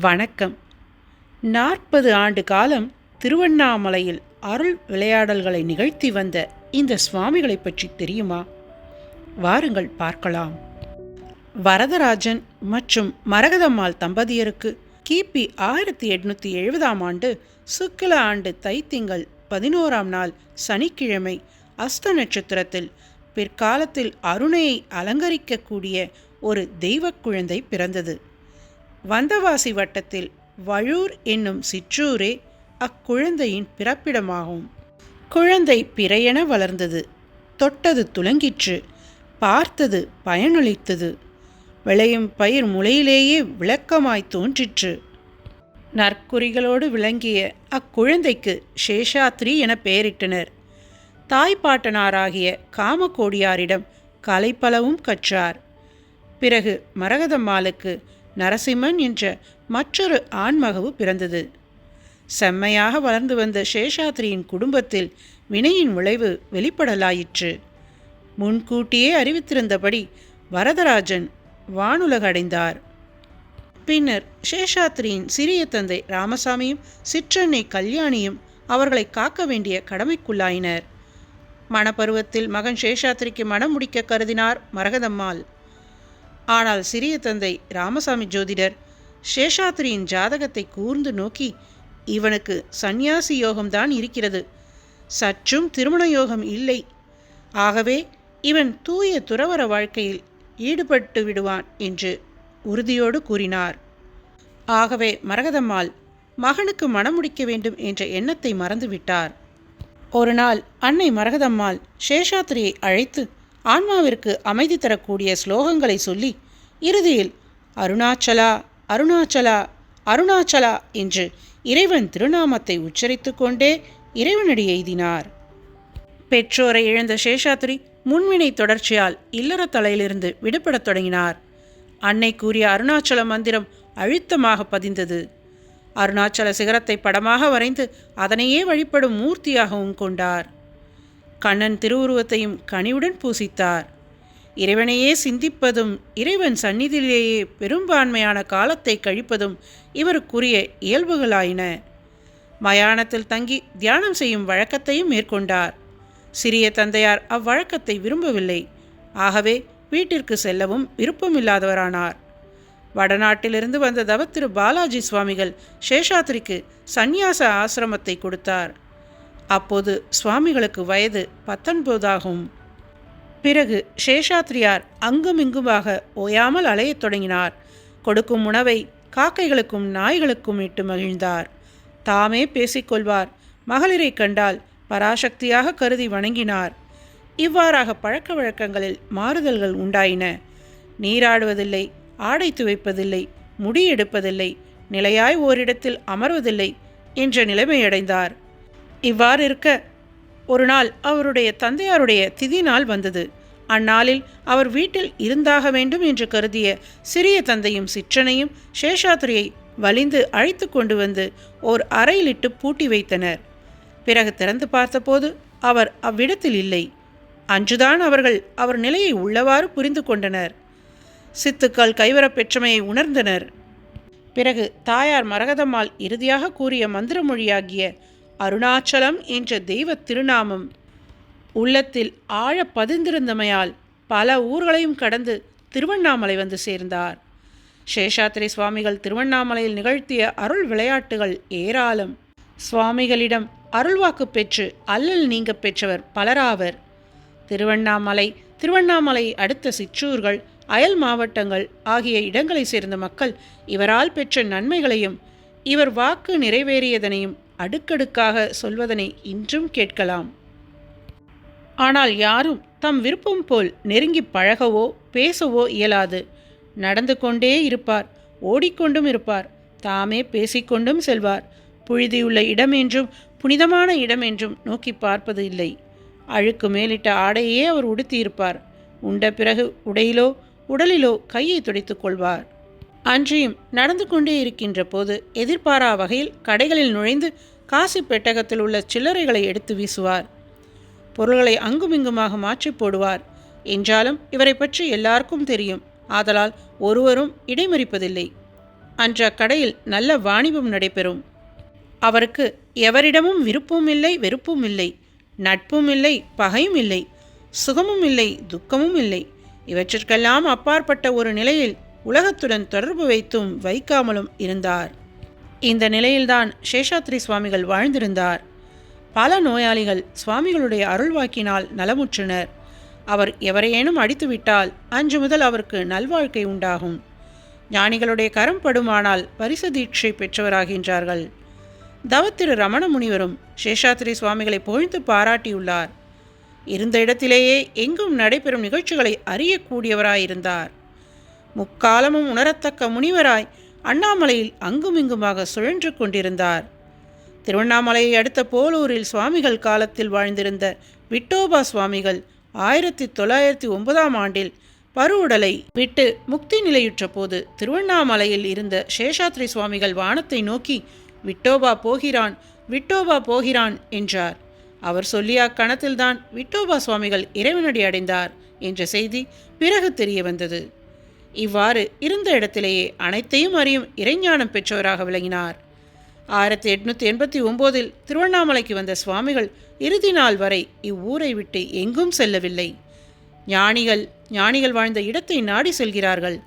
வணக்கம். நாற்பது ஆண்டு காலம் திருவண்ணாமலையில் அருள் விளையாடல்களை நிகழ்த்தி வந்த இந்த சுவாமிகளை பற்றி தெரியுமா? வாருங்கள் பார்க்கலாம். வரதராஜன் மற்றும் மரகதம்மாள் தம்பதியருக்கு கிபி ஆயிரத்தி எட்நூற்றி எழுபதாம் ஆண்டு சுக்கில ஆண்டு தைத்திங்கள் பதினோராம் நாள் சனிக்கிழமை அஸ்த நட்சத்திரத்தில் பிற்காலத்தில் அருணையை அலங்கரிக்கக்கூடிய ஒரு தெய்வக் குழந்தை பிறந்தது. வந்தவாசி வட்டத்தில் வழூர் என்னும் சிற்றூரே அக்குழந்தையின் பிறப்பிடமாகும். குழந்தை பிறையென வளர்ந்தது. தொட்டது துலங்கிற்று. பார்த்தது பயனளித்தது. விளையும் பயிர் முளையிலேயே விளக்கமாய் தோன்றிற்று. நற்குறிகளோடு விளங்கிய அக்குழந்தைக்கு சேஷாத்ரி என பெயரிட்டனர். தாய்ப்பாட்டனாராகிய காமகோடியாரிடம் கலைப்பலவும் கற்றார். பிறகு மரகதம்மாளுக்கு நரசிம்மன் என்ற மற்றொரு ஆண்மகவு பிறந்தது. செம்மையாக வளர்ந்து வந்த சேஷாத்ரியின் குடும்பத்தில் வினையின் விளைவு வெளிப்படலாயிற்று. முன்கூட்டியே அறிவித்திருந்தபடி வரதராஜன் வானுலகடைந்தார். பின்னர் சேஷாத்ரியின் சிறிய தந்தை ராமசாமியும் சிற்றன்னை கல்யாணியும் அவர்களை காக்க வேண்டிய கடமைக்குள்ளாயினர். மணப்பருவத்தில் மகன் சேஷாத்ரிக்கு மனம் முடிக்க கருதினார் மரகதம்மாள். ஆனால் சிறிய தந்தை ராமசாமி ஜோதிடர் சேஷாத்ரியின் ஜாதகத்தை கூர்ந்து நோக்கி இவனுக்கு சந்நியாசி யோகம்தான் இருக்கிறது. சற்றும் திருமண யோகம் இல்லை. ஆகவே இவன் தூய துறவர வாழ்க்கையில் ஈடுபட்டு விடுவான் என்று உறுதியோடு கூறினார். ஆகவே மரகதம்மாள் மகனுக்கு மனம் முடிக்க வேண்டும் என்ற எண்ணத்தை மறந்துவிட்டார். ஒரு நாள் அன்னை மரகதம்மாள் சேஷாத்ரியை அழைத்து ஆன்மாவிற்கு அமைதி தரக்கூடிய ஸ்லோகங்களை சொல்லி இறுதியில் அருணாச்சலா அருணாச்சலா அருணாச்சலா என்று இறைவன் திருநாமத்தை உச்சரித்து கொண்டே இறைவனடி எய்தினார். பெற்றோரை இழந்த சேஷாத்ரி முன்வினை தொடர்ச்சியால் இல்லற தலையிலிருந்து விடுபடத் தொடங்கினார். அன்னை கூறிய அருணாச்சல மந்திரம் அழுத்தமாக பதிந்தது. அருணாச்சல சிகரத்தை படமாக வரைந்து அதனையே வழிபடும் மூர்த்தியாகவும் கொண்டார். கண்ணன் திருவுருவத்தையும் கனிவுடன் பூசித்தார். இறைவனையே சிந்திப்பதும் இறைவன் சந்நிதியிலேயே பெரும்பான்மையான காலத்தை கழிப்பதும் இவருக்குரிய இயல்புகளாயின. மயானத்தில் தங்கி தியானம் செய்யும் வழக்கத்தையும் மேற்கொண்டார். சிறிய தந்தையார் அவ்வழக்கத்தை விரும்பவில்லை. ஆகவே வீட்டிற்கு செல்லவும் விருப்பமில்லாதவரானார். வடநாட்டிலிருந்து வந்த தவத்திரு பாலாஜி சுவாமிகள் சேஷாத்ரிக்கு சந்நியாச ஆசிரமத்தை கொடுத்தார். அப்போது சுவாமிகளுக்கு வயது பத்தொன்பதாகும். பிறகு சேஷாத்ரியார் அங்குமிங்குமாக ஓயாமல் அலையத் தொடங்கினார். கொடுக்கும் உணவை காக்கைகளுக்கும் நாய்களுக்கும் இட்டு மகிழ்ந்தார். தாமே பேசிக்கொள்வார் மகளிரை கண்டால் பராசக்தியாக கருதி வணங்கினார். இவ்வாறாக பழக்க வழக்கங்களில் மாறுதல்கள் உண்டாயின. நீராடுவதில்லை ஆடை துவைப்பதில்லை முடி எடுப்பதில்லை நிலையாய் ஓரிடத்தில் அமர்வதில்லை என்ற நிலைமையடைந்தார். இவ்வாறு இருக்க ஒரு நாள் அவருடைய தந்தையாருடைய திதி நாள் வந்தது. அந்நாளில் அவர் வீட்டில் இருந்தாக வேண்டும் என்று கருதிய சிறிய தந்தையும் சிற்றனையும் சேஷாத்ரியை வலிந்து அழைத்து கொண்டு வந்து ஓர் அறையிலிட்டு பூட்டி வைத்தனர். பிறகு திறந்து பார்த்தபோது அவர் அவ்விடத்தில் இல்லை. அன்றுதான் அவர்கள் அவர் நிலையை உள்ளவாறு புரிந்து கொண்டனர். சித்துக்கள் கைவரப் பெற்றமையை உணர்ந்தனர். பிறகு தாயார் மரகதம்மாள் இறுதியாக கூறிய மந்திரமொழியாகிய அருணாச்சலம் என்ற தெய்வ திருநாமம். உள்ளத்தில் ஆழ பதிந்திருந்தமையால் பல ஊர்களையும் கடந்து திருவண்ணாமலை வந்து சேர்ந்தார். சேஷாத்திரி சுவாமிகள் திருவண்ணாமலையில் நிகழ்த்திய அருள் விளையாட்டுகள் ஏராளம். சுவாமிகளிடம் அருள்வாக்கு பெற்று அல்லல் நீங்க பெற்றவர் பலராவர். திருவண்ணாமலை திருவண்ணாமலை அடுத்த சிற்றூர்கள் அயல் மாவட்டங்கள் ஆகிய இடங்களை சேர்ந்த மக்கள் இவரால் பெற்ற நன்மைகளையும் இவர் வாக்கு நிறைவேறியதனையும் அடுக்கடுக்காக சொல்வதனை இன்றும் கேட்கலாம். ஆனால் யாரும் தம் விருப்பம் போல் நெருங்கி பழகவோ பேசவோ இயலாது. நடந்து கொண்டே இருப்பார் ஓடிக்கொண்டும் இருப்பார் தாமே பேசிக்கொண்டும் செல்வார். புழுதியுள்ள இடம் என்றும் புனிதமான இடம் என்றும் நோக்கி பார்ப்பது இல்லை. அழுக்கு மேலிட்ட ஆடையே அவர் உடுத்தியிருப்பார். உண்ட பிறகு உடையிலோ உடலிலோ கையை துடைத்துக் கொள்வார். அன்றியும் நடந்து கொண்டே இருக்கின்ற போது எதிர்பாரா வகையில் கடைகளில் நுழைந்து காசி பெட்டகத்தில் உள்ள சில்லறைகளை எடுத்து வீசுவார். பொருள்களை அங்குமிங்குமாக மாற்றி போடுவார். என்றாலும் இவரை பற்றி எல்லாருக்கும் தெரியும். ஆதலால் ஒருவரும் இடைமறிப்பதில்லை. அன்ற கடையில் நல்ல வாணிபம் நடைபெறும். அவருக்கு எவரிடமும் விருப்பமும் இல்லை வெறுப்பும் இல்லை. நட்பும் இல்லை பகையும் இல்லை. சுகமும் இல்லை துக்கமும் இல்லை. இவற்றிற்கெல்லாம் அப்பாற்பட்ட ஒரு நிலையில் உலகத்துடன் தொடர்பு வைத்தும் வைக்காமலும் இருந்தார். இந்த நிலையில்தான் சேஷாத்ரி சுவாமிகள் வாழ்ந்திருந்தார். பல நோயாளிகள் சுவாமிகளுடைய அருள்வாக்கினால் நலமுற்றனர். அவர் எவரையேனும் அடித்துவிட்டால் அன்று முதல் அவருக்கு நல்வாழ்க்கை உண்டாகும். ஞானிகளுடைய கரம் படுமானால் பரிசு தீட்சை பெற்றவராகின்றார்கள். தவத்திரு ரமண முனிவரும் சேஷாத்ரி சுவாமிகளை புகழ்ந்து பாராட்டியுள்ளார். இருந்த இடத்திலேயே எங்கும் நடைபெறும் நிகழ்ச்சிகளை அறியக்கூடியவராயிருந்தார். முக்காலமும் உணரத்தக்க முனிவராய் அண்ணாமலையில் அங்குமிங்குமாக சுழன்று கொண்டிருந்தார். திருவண்ணாமலையை அடுத்த போலூரில் சுவாமிகள் காலத்தில் வாழ்ந்திருந்த விட்டோபா சுவாமிகள் ஆயிரத்தி தொள்ளாயிரத்தி ஒன்பதாம் ஆண்டில் பருவுடலை விட்டு முக்தி நிலையுற்ற போது திருவண்ணாமலையில் இருந்த சேஷாத்ரி சுவாமிகள் வானத்தை நோக்கி விட்டோபா போகிறான் விட்டோபா போகிறான் என்றார். அவர் சொல்லிய அக்கணத்தில்தான் விட்டோபா சுவாமிகள் இறைவனடி அடைந்தார் என்ற செய்தி பிறகு தெரிய வந்தது. இவ்வாறு இருந்த இடத்திலேயே அனைத்தையும் அறியும் இறைஞானம் பெற்றவராக விளங்கினார். ஆயிரத்தி எட்நூத்தி எண்பத்தி ஒம்போதில் திருவண்ணாமலைக்கு வந்த சுவாமிகள் இறுதி நாள் வரை இவ்வூரை விட்டு எங்கும் செல்லவில்லை. ஞானிகள் ஞானிகள் வாழ்ந்த இடத்தை நாடி செல்கிறார்கள்.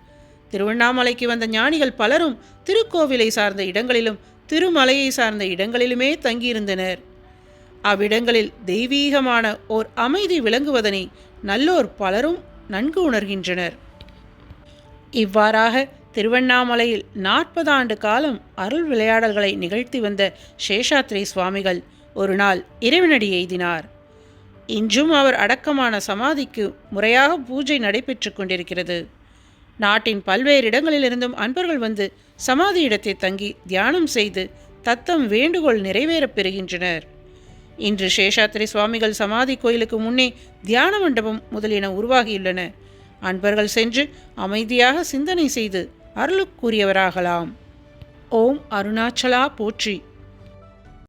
திருவண்ணாமலைக்கு வந்த ஞானிகள் பலரும் திருக்கோவிலை சார்ந்த இடங்களிலும் திருமலையை சார்ந்த இடங்களிலுமே தங்கியிருந்தனர். அவ்விடங்களில் தெய்வீகமான ஓர் அமைதி விளங்குவதனை நல்லோர் பலரும் நன்கு உணர்கின்றனர். இவ்வாறாக திருவண்ணாமலையில் நாற்பது ஆண்டு காலம் அருள் விளையாடல்களை நிகழ்த்தி வந்த சேஷாத்ரி சுவாமிகள் ஒரு நாள் இறைவனடி எய்தினார். இன்றும் அவர் அடக்கமான சமாதிக்கு முறையாக பூஜை நடைபெற்று கொண்டிருக்கிறது. நாட்டின் பல்வேறு இடங்களிலிருந்தும் அன்பர்கள் வந்து சமாதி இடத்தை தங்கி தியானம் செய்து தத்தம் வேண்டுகோள் நிறைவேறப் பெறுகின்றனர். இன்று சேஷாத்திரி சுவாமிகள் சமாதி கோயிலுக்கு முன்னே தியான மண்டபம் முதலியன உருவாகியுள்ளன. அன்பர்கள் சென்று அமைதியாக சிந்தனை செய்து அருளுக்குரியவராகலாம். ஓம் அருணாச்சலா போற்றி.